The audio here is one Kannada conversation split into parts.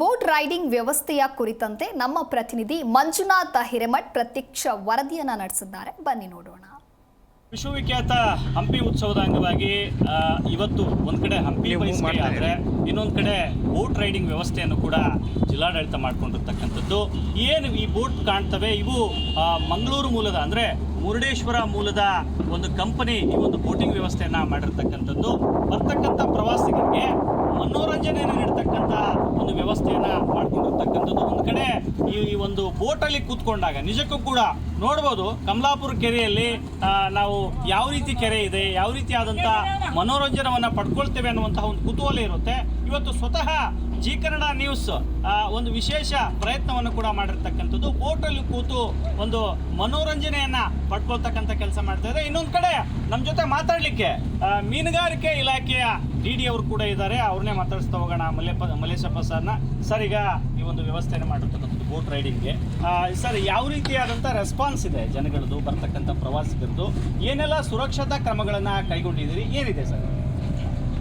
ಬೋಟ್ ರೈಡಿಂಗ್ ವ್ಯವಸ್ಥೆಯ ಕುರಿತಂತೆ ನಮ್ಮ ಪ್ರತಿನಿಧಿ ಮಂಜುನಾಥ ಹಿರೇಮಠ್ ಪ್ರತ್ಯಕ್ಷ ವರದಿಯನ್ನ ನಡೆಸಿದ್ದಾರೆ. ಬನ್ನಿ ನೋಡೋಣ. ವಿಶ್ವವಿಖ್ಯಾತ ಹಂಪಿ ಉತ್ಸವದ ಅಂಗವಾಗಿ ಇವತ್ತು ಒಂದ್ ಕಡೆ ಹಂಪಿ ಆದರೆ ಆದ್ರೆ ಇನ್ನೊಂದ್ ಕಡೆ ಬೋಟ್ ರೈಡಿಂಗ್ ವ್ಯವಸ್ಥೆಯನ್ನು ಕೂಡ ಜಿಲ್ಲಾಡಳಿತ ಮಾಡಿಕೊಂಡಿರ್ತಕ್ಕಂಥದ್ದು. ಏನು ಈ ಬೋಟ್ ಕಾಣ್ತವೆ? ಇವು ಮಂಗಳೂರು ಮೂಲದ ಅಂದ್ರೆ ಮುರುಡೇಶ್ವರ ಮೂಲದ ಒಂದು ಕಂಪನಿ ಈ ಒಂದು ಬೋಟಿಂಗ್ ವ್ಯವಸ್ಥೆಯನ್ನ ಮಾಡಿರ್ತಕ್ಕಂಥದ್ದು. ಬರ್ತಕ್ಕಂಥ ಪ್ರವಾಸಿಗರಿಗೆ ಮನೋರಂಜನೆ না ಮಾಡ್ಕೊಂಡಿರ್ತಕ್ಕಂಥದ್ದು ಒಂದು ಕಡೆ ಈ ಒಂದು ಬೋಟಲ್ಲಿ ಕೂತ್ಕೊಂಡಾಗ, ನಿಜಕ್ಕೂ ಕೂಡ ನೋಡ್ಬೋದು ಕಮಲಾಪುರ ಕೆರೆಯಲ್ಲಿ ನಾವು ಯಾವ ರೀತಿ ಕೆರೆ ಇದೆ, ಯಾವ ರೀತಿ ರೀತಿಯಾದಂಥ ಮನೋರಂಜನವನ್ನ ಪಡ್ಕೊಳ್ತೇವೆ ಅನ್ನುವಂತಹ ಒಂದು ಕುತೂಹಲ ಇರುತ್ತೆ. ಇವತ್ತು ಸ್ವತಃ ಜಿ ಕನ್ನಡ ನ್ಯೂಸ್ ಒಂದು ವಿಶೇಷ ಪ್ರಯತ್ನವನ್ನು ಕೂಡ ಮಾಡಿರ್ತಕ್ಕಂಥದ್ದು. ಬೋಟಲ್ಲಿ ಕೂತು ಒಂದು ಮನೋರಂಜನೆಯನ್ನ ಪಡ್ಕೊಳ್ತಕ್ಕಂಥ ಕೆಲಸ ಮಾಡ್ತಾ ಇದೆ. ಇನ್ನೊಂದು ಕಡೆ ನಮ್ಮ ಜೊತೆ ಮಾತಾಡ್ಲಿಕ್ಕೆ ಮೀನುಗಾರಿಕೆ ಇಲಾಖೆಯ ಡಿ ಡಿ ಅವರು ಕೂಡ ಇದ್ದಾರೆ. ಅವ್ರನ್ನೇ ಮಾತಾಡಿಸ್ತಾ ಹೋಗೋಣ ಮಲ್ಯಪ್ಪ ಮಲ್ಲೇಶಪ್ಪ ಸರ್ನ. ಸರ್, ಈಗ ಈ ಒಂದು ವ್ಯವಸ್ಥೆಯನ್ನು ಮಾಡಿರ್ತಕ್ಕಂಥದ್ದು ಬೋಟ್ ರೈಡಿಂಗ್ಗೆ ಸರ್ ಯಾವ ರೀತಿಯಾದಂಥ ರೆಸ್ಪಾನ್ಸ್ ಇದೆ ಜನಗಳದ್ದು ಬರ್ತಕ್ಕಂಥ ಪ್ರವಾಸಿಗರದ್ದು? ಏನೆಲ್ಲ ಸುರಕ್ಷತಾ ಕ್ರಮಗಳನ್ನು ಕೈಗೊಂಡಿದ್ದೀರಿ? ಏನಿದೆ ಸರ್?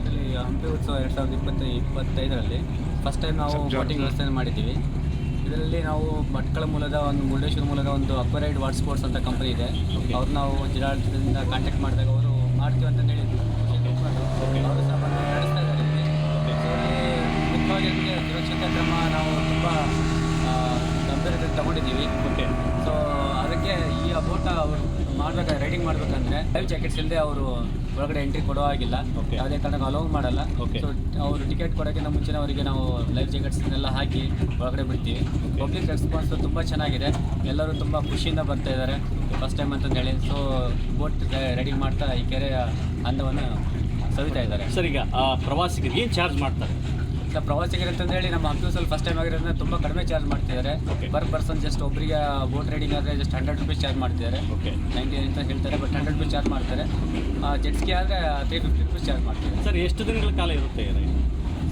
ಇಲ್ಲಿ ಹಂಪಿ ಉತ್ಸವ ಎರಡು ಸಾವಿರದ ಇಪ್ಪತ್ತು ಇಪ್ಪತ್ತೈದರಲ್ಲಿ ಫಸ್ಟ್ ಟೈಮ್ ನಾವು ಬೋಟಿಂಗ್ ವ್ಯವಸ್ಥೆಯನ್ನು ಮಾಡಿದ್ದೀವಿ. ಇದರಲ್ಲಿ ನಾವು ಭಟ್ಕಳ ಮೂಲದ ಒಂದು ಮುರುಡೇಶ್ವರ ಮೂಲದ ಒಂದು ಅಕ್ವರೈಡ್ ವಾಟರ್ ಸ್ಪೋರ್ಟ್ಸ್ ಅಂತ ಕಂಪನಿ ಇದೆ. ಅವ್ರು ನಾವು ಜಿಲ್ಲಾಡಳಿತದಿಂದ ಕಾಂಟ್ಯಾಕ್ಟ್ ಮಾಡಿದಾಗ ಅವರು ಮಾಡ್ತೀವಿ ಅಂತ ಹೇಳಿದ್ರು ಅವರು ಸಹ ಬಂದು ನಡೆಸ್ತಾ ಇದ್ದಾರೆ ಇಲ್ಲಿ. So, ಇಲ್ಲಿ ಮುಖ್ಯವಾಗಿ ನಮಗೆ ಸುರಕ್ಷತಾ ಕ್ರಮ ನಾವು ತುಂಬ ಗಂಭೀರತೆ ತಗೊಂಡಿದ್ದೀವಿ ಓಕೆ ಸೊ ಅದಕ್ಕೆ ಈ ಬೋಟ್ ಅವರು ಮಾಡ್ಬೇಕಾದ್ರೆ ರೈಡಿಂಗ್ ಮಾಡ್ಬೇಕಂದ್ರೆ ಲೈವ್ ಜಾಕೆಟ್ಸ್ ಇಲ್ಲದೆ ಅವರು ಒಳಗಡೆ ಎಂಟ್ರಿ ಕೊಡೋ ಆಗಿಲ್ಲ ಓಕೆ ಯಾವುದೇ ಕಾರಣಕ್ಕೂ ಅಲೋವ್ ಮಾಡಲ್ಲ. ಸೊ ಅವರು ಟಿಕೆಟ್ ಕೊಡೋಕ್ಕಿಂತ ಮುಂಚೆನೇ ಅವರಿಗೆ ನಾವು ಲೈಫ್ ಜಾಕೆಟ್ಸ್ನೆಲ್ಲ ಹಾಕಿ ಒಳಗಡೆ ಬಿಡ್ತೀವಿ. ಪಬ್ಲಿಕ್ ರೆಸ್ಪಾನ್ಸ್ ತುಂಬ ಚೆನ್ನಾಗಿದೆ. ಎಲ್ಲರೂ ತುಂಬ ಖುಷಿಯಿಂದ ಬರ್ತಾ ಇದ್ದಾರೆ. ಫಸ್ಟ್ ಟೈಮ್ ಅಂತಂದು ಹೇಳಿ ಸೊ ಬೋಟ್ ರೆಡಿ ಮಾಡ್ತಾ ಈ ಕೆರೆಯ ಅಂದವನ್ನು ಸವಿತಾ ಇದ್ದಾರೆ. ಸರ್ ಈಗ ಆ, ಪ್ರವಾಸಿಗರಿಗೆ ಏನು ಚಾರ್ಜ್ ಮಾಡ್ತಾರೆ? ಸೊ ಪ್ರವಾಸಿಗರು ಅಂತಂದು ಹೇಳಿ ನಮ್ಮ ಹಂಪಿಸಲ್ಲಿ ಫಸ್ಟ್ ಟೈಮ್ ಆಗಿರೋದ್ರಿಂದ ತುಂಬ ಕಡಿಮೆ ಚಾರ್ಜ್ ಮಾಡ್ತಿದ್ದಾರೆ. ಪರ್ ಪರ್ಸನ್ ಜಸ್ಟ್ ಒಬ್ಬರಿಗೆ ಬೋಟ್ ರೈಡಿಂಗ್ ಆದರೆ ಜಸ್ಟ್ ಹಂಡ್ರೆಡ್ ರುಪೀಸ್ ಚಾರ್ಜ್ ಮಾಡ್ತಿದ್ದಾರೆ. ಓಕೆ ನೈಂಟಿ ಅಂತ ಹೇಳ್ತಾರೆ ಬಟ್ ಹಂಡ್ರೆಡ್ ರುಪೀಸ್ ಚಾರ್ಜ್ ಮಾಡ್ತಾರೆ. ಜೆಟ್ಸ್ಗೆ ಆದರೆ ತ್ರೀ ಫಿಫ್ಟಿ ರುಪೀಸ್ ಚಾರ್ಜ್ ಮಾಡ್ತಾರೆ ಸರ್ ಎಷ್ಟು ದಿನಗಳ ಕಾಲ ಇರುತ್ತೆ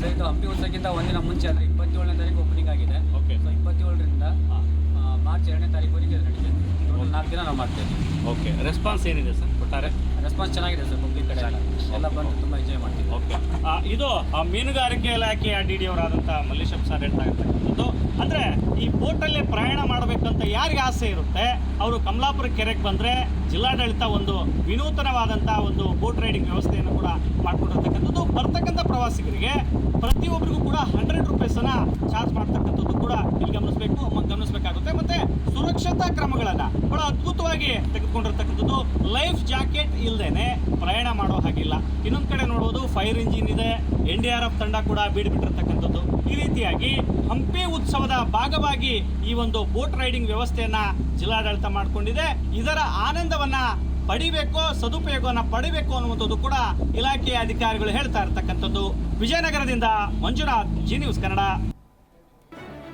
ಸರ್ ಇದು ಹಂಪಿ ಉತ್ಸವಕ್ಕಿಂತ ಒಂದಿನ ಮುಂಚೆ ಅಂದರೆ ಇಪ್ಪತ್ತೇಳನೇ ತಾರೀಕು ಓಪನಿಂಗ್ ಆಗಿದೆ. ಓಕೆ ಸೊ ಇಪ್ಪತ್ತೇಳರಿಂದ ಮಾರ್ಚ್ ಎರಡನೇ ತಾರೀಕುವರೆಗೆ ಇದು ನಡೀತದೆ. ಟೋಟಲ್ ನಾಲ್ಕು ದಿನ ನಾವು ಮಾಡ್ತೇವೆ. ಓಕೆ. ರೆಸ್ಪಾನ್ಸ್ ಏನಿದೆ ಸರ್? ಒಟ್ಟಾರೆ? ರೆಸ್ಪಾನ್ಸ್ ಚೆನ್ನಾಗಿದೆ ಸರ್ ಪಬ್ಲಿಕ್ ಕಡೆ ಎಲ್ಲ. ಬಂದು ತುಂಬ ಎಂಜಾಯ್ ಮಾಡ್ತೀವಿ. ಓಕೆ. ಇದು ಮೀನುಗಾರಿಕೆ ಇಲಾಖೆಯ ಡಿ ಡಿ ಅವರಾದಂಥ ಮಲ್ಲೇಶಪ್ಪ ಸರ್ ಹೇಳ್ತಾ ಇರ್ತಕ್ಕಂಥದ್ದು. ಅಂದರೆ ಈ ಬೋಟಲ್ಲೇ ಪ್ರಯಾಣ ಮಾಡಬೇಕಂತ ಯಾರಿಗೆ ಆಸೆ ಇರುತ್ತೆ? ಅವರು ಕಮಲಾಪುರ ಕೆರೆಗೆ ಬಂದರೆ ಜಿಲ್ಲಾಡಳಿತ ಒಂದು ವಿನೂತನವಾದಂಥ ಒಂದು ಬೋಟ್ ರೈಡಿಂಗ್ ವ್ಯವಸ್ಥೆಯನ್ನು ಕೂಡ ಮಾಡಿಕೊಂಡಿರ್ತಕ್ಕಂಥದ್ದು. ಬರ್ತಕ್ಕಂಥ ಪ್ರವಾಸಿಗರಿಗೆ ಪ್ರತಿಯೊಬ್ಬರಿಗೂ ಕೂಡ ಹಂಡ್ರೆಡ್ ರುಪೀಸನ್ನು ಚಾರ್ಜ್ ಮಾಡ್ತಕ್ಕಂಥದ್ದು ಕೂಡ ಇಲ್ಲಿ ಗಮನಿಸಬೇಕು. ಗಮನಿಸಬೇಕಾಗುತ್ತೆ. ಸುರಕ್ಷತಾ ಕ್ರಮಗಳನ್ನು ಬಹಳ ಅದ್ಭುತವಾಗಿ ತೆಗೆದುಕೊಂಡಿರ್ತಕ್ಕಂಥದ್ದು. ಲೈಫ್ ಜಾಕೆಟ್ ಇಲ್ಲದೇನೆ ಪ್ರಯಾಣ ಮಾಡೋ ಹಾಗಿಲ್ಲ. ಇನ್ನೊಂದು ಕಡೆ ನೋಡೋದು, ಫೈರ್ ಇಂಜಿನ್ ಇದೆ, ಎನ್ ಡಿ ಆರ್ ಎಫ್ ತಂಡ ಕೂಡ ಬೀಡ್ಬಿಟ್ಟಿರ್ತಕ್ಕಂಥದ್ದು. ಈ ರೀತಿಯಾಗಿ ಹಂಪಿ ಉತ್ಸವದ ಭಾಗವಾಗಿ ಈ ಒಂದು ಬೋಟ್ ರೈಡಿಂಗ್ ವ್ಯವಸ್ಥೆಯನ್ನು ಜಿಲ್ಲಾಡಳಿತ ಮಾಡಿಕೊಂಡಿದೆ. ಇದರ ಆನಂದವನ್ನ ಪಡಿಬೇಕು, ಸದುಪಯೋಗವನ್ನು ಪಡಿಬೇಕು ಅನ್ನುವಂಥದ್ದು ಕೂಡ ಇಲಾಖೆಯ ಅಧಿಕಾರಿಗಳು ಹೇಳ್ತಾ ಇರ್ತಕ್ಕಂಥದ್ದು. ವಿಜಯನಗರದಿಂದ Manjunath, Zee news Kannada.